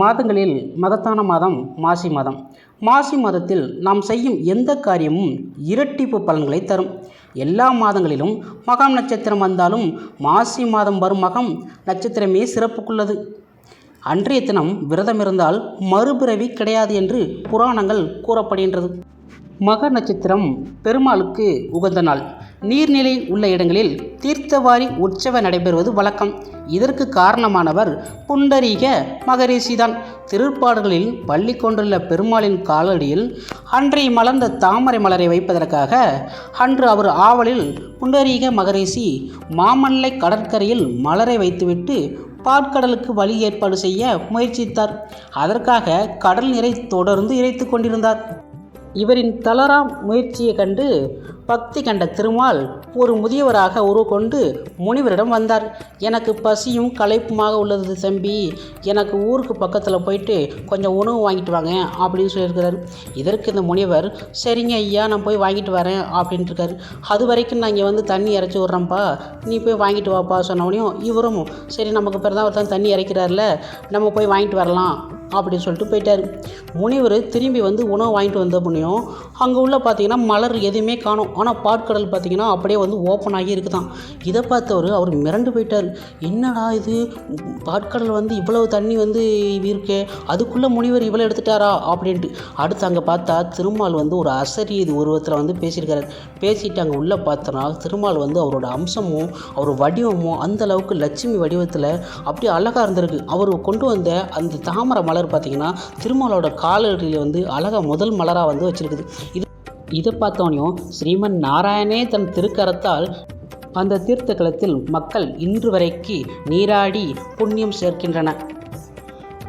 மாதங்களில் மதத்தான மாதம் மாசி மாதம். மாசி மாதத்தில் நாம் செய்யும் எந்த காரியமும் இரட்டிப்பு பலன்களை தரும். எல்லா மாதங்களிலும் மகம் நட்சத்திரம் வந்தாலும் மாசி மாதம் வரும் மகம் நட்சத்திரமே சிறப்புக்குள்ளது. அன்றைய தினம் விரதம் இருந்தால் மறுபிறவி கிடையாது என்று புராணங்கள் கூறப்படுகின்றது. மக நட்சத்திரம் பெருமாளுக்கு உகந்த நாள். நீர்நிலை உள்ள இடங்களில் தீர்த்தவாரி உற்சவ நடைபெறுவது வழக்கம். இதற்கு காரணமானவர் புண்டரீக மகரிஷிதான். திருப்பாடுகளில் பள்ளி கொண்டுள்ள பெருமாளின் காலடியில் அன்றை மலர்ந்த தாமரை மலரை வைப்பதற்காக அன்று அவர் ஆவலில் புண்டரீக மகரிஷி மாமல்லை கடற்கரையில் மலரை வைத்துவிட்டு பாற்கடலுக்கு வழி ஏற்பாடு செய்ய முயற்சித்தார். அதற்காக கடல் நீரை தொடர்ந்து இறைத்து கொண்டிருந்தார். இவரின் தளரா முயற்சியை கண்டு பக்தி கண்ட திருமால் ஒரு முதியவராக உருவொண்டு முனிவரிடம் வந்தார். எனக்கு பசியும் களைப்புமாக உள்ளது தம்பி எனக்கு ஊருக்கு பக்கத்தில் போயிட்டு கொஞ்சம் உணவு வாங்கிட்டு வாங்க அப்படின்னு சொல்லியிருக்கிறார். இதற்கு இந்த முனிவர் சரிங்க ஐயா நான் போய் வாங்கிட்டு வரேன் அப்படின்ட்டு இருக்காரு. அது வரைக்கும் நான் இங்கே வந்து தண்ணி இறச்சி விட்றேன்ப்பா. நீ போய் வாங்கிட்டு வாப்பா சொன்னவனையும் இவரும் சரி நமக்கு பிறகு தான் ஒருத்தன் தண்ணி இறைக்கிறார்ல நம்ம போய் வாங்கிட்டு வரலாம் அப்படின்னு சொல்லிட்டு போயிட்டார். முனிவர் திரும்பி வந்து உணவு வாங்கிட்டு வந்த புண்ணியம் அங்கே உள்ள பார்த்தீங்கன்னா மலர் எதுவுமே காணும். ஆனால் பாட்கடல் பார்த்தீங்கன்னா அப்படியே வந்து ஓப்பன் ஆகி இருக்குதான். இதை பார்த்தவர் அவர் மிரண்டு போயிட்டார். என்னடா இது? பாட்கடல் வந்து இவ்வளவு தண்ணி வந்து இருக்கே அதுக்குள்ளே முனிவர் இவ்வளோ எடுத்துட்டாரா? அப்படின்ட்டு. அடுத்து அங்கே பார்த்தா திருமால் வந்து ஒரு அசரி இது உருவத்தில் வந்து பேசியிருக்காரு. பேசிட்டு அங்கே உள்ளே பார்த்தோன்னா திருமால் வந்து அவரோட அம்சமும் அவர் வடிவமும் அந்த அளவுக்கு லட்சுமி வடிவத்தில் அப்படியே அழகாக இருந்திருக்கு. அவர் கொண்டு வந்த அந்த தாமரை மலர் பார்த்தீங்கன்னா திருமாலோட காலடியில் வந்து அழகாக முதல் மலராக வந்து வச்சிருக்குது. இது இதை பார்த்தோனையும் ஸ்ரீமன் நாராயணே தன் திருக்கரத்தால் அந்த தீர்த்த களத்தில் மக்கள் இன்று வரைக்கு நீராடி புண்ணியம் சேர்க்கின்றன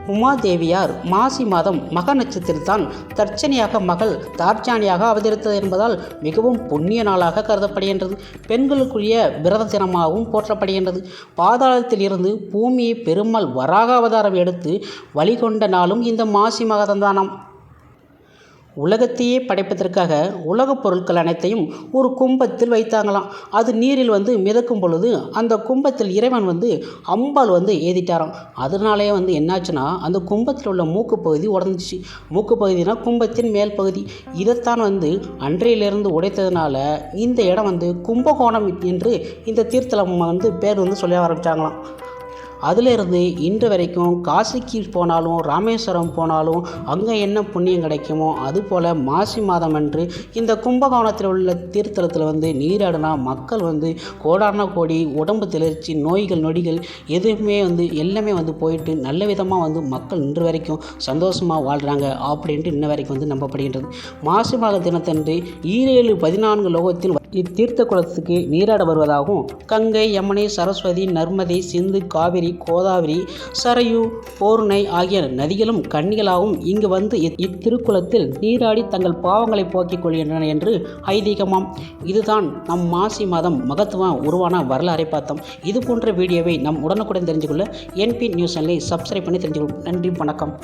உமாதேவியார் மாசி மாதம் மக நட்சத்திரத்தான் தர்ச்சனையாக மகள் தார்ச்சானியாக அவதரித்தது என்பதால் மிகவும் புண்ணிய நாளாக கருதப்படுகின்றது. பெண்களுக்குரிய விரத தினமாகவும் போற்றப்படுகின்றது. பாதாளத்திலிருந்து பூமியை பெருமாள் வராக அவதாரம் எடுத்து வழிகொண்ட நாளும் இந்த மாசி மகதந்தானாம் உலகத்தையே படைப்பதற்காக உலகப் பொருட்கள் அனைத்தையும் ஒரு கும்பத்தில் வைத்தாங்களாம். அது நீரில் வந்து மிதக்கும் பொழுது அந்த கும்பத்தில் இறைவன் வந்து அம்பாள் வந்து ஏதிட்டாராம் அதனாலே வந்து என்னாச்சுன்னா அந்த கும்பத்தில் உள்ள மூக்கு பகுதி உடஞ்சிச்சு. மூக்கு பகுதினா கும்பத்தின் மேல் பகுதி. இதைத்தான் வந்து அன்றையிலிருந்து உடைத்ததுனால இந்த இடம் வந்து கும்பகோணம் என்று இந்த தீர்த்தலம் வந்து பேர் வந்து சொல்ல ஆரம்பித்தாங்களாம் அதிலிருந்து இன்று வரைக்கும் காசிக்கு போனாலும் ராமேஸ்வரம் போனாலும் அங்கே என்ன புண்ணியம் கிடைக்குமோ அதுபோல் மாசி மாதம் அன்று இந்த கும்பகோணத்தில் உள்ள தீர்த்தலத்தில் வந்து நீராடினா மக்கள் வந்து கோடான கோடி உடம்பு திளர்ச்சி நோய்கள் நொடிகள் எதுவுமே வந்து எல்லாமே வந்து போயிட்டு நல்ல விதமாக வந்து மக்கள் இன்று வரைக்கும் சந்தோஷமாக வாழ்கிறாங்க அப்படின்ட்டு இன்ன வரைக்கும் வந்து நம்பப்படுகின்றது. மாசி மாத தினத்தன்று ஈரேழு பதினான்கு லோகத்தில் இத்தீர்த்த குளத்துக்கு நீராட வருவதாகவும் கங்கை யமுனை சரஸ்வதி நர்மதை சிந்து காவிரி கோதாவரி சரையு போர்ணை ஆகிய நதிகளும் கன்னிகளாகவும் இங்கு வந்து இத்திருக்குளத்தில் நீராடி தங்கள் பாவங்களை போக்கிக் கொள்கின்றன என்று ஐதீகமாம். இதுதான் நம் மாசி மாதம் மகத்துவம் உருவான வரலாறை பார்த்தோம். இது போன்ற வீடியோவை நம் உடனுக்குடன் தெரிஞ்சுக்கொள்ள என்பி நியூஸ் சேனலை சப்ஸ்கிரைப் பண்ணி தெரிஞ்சுக்கொள்ளும் நன்றி வணக்கம்.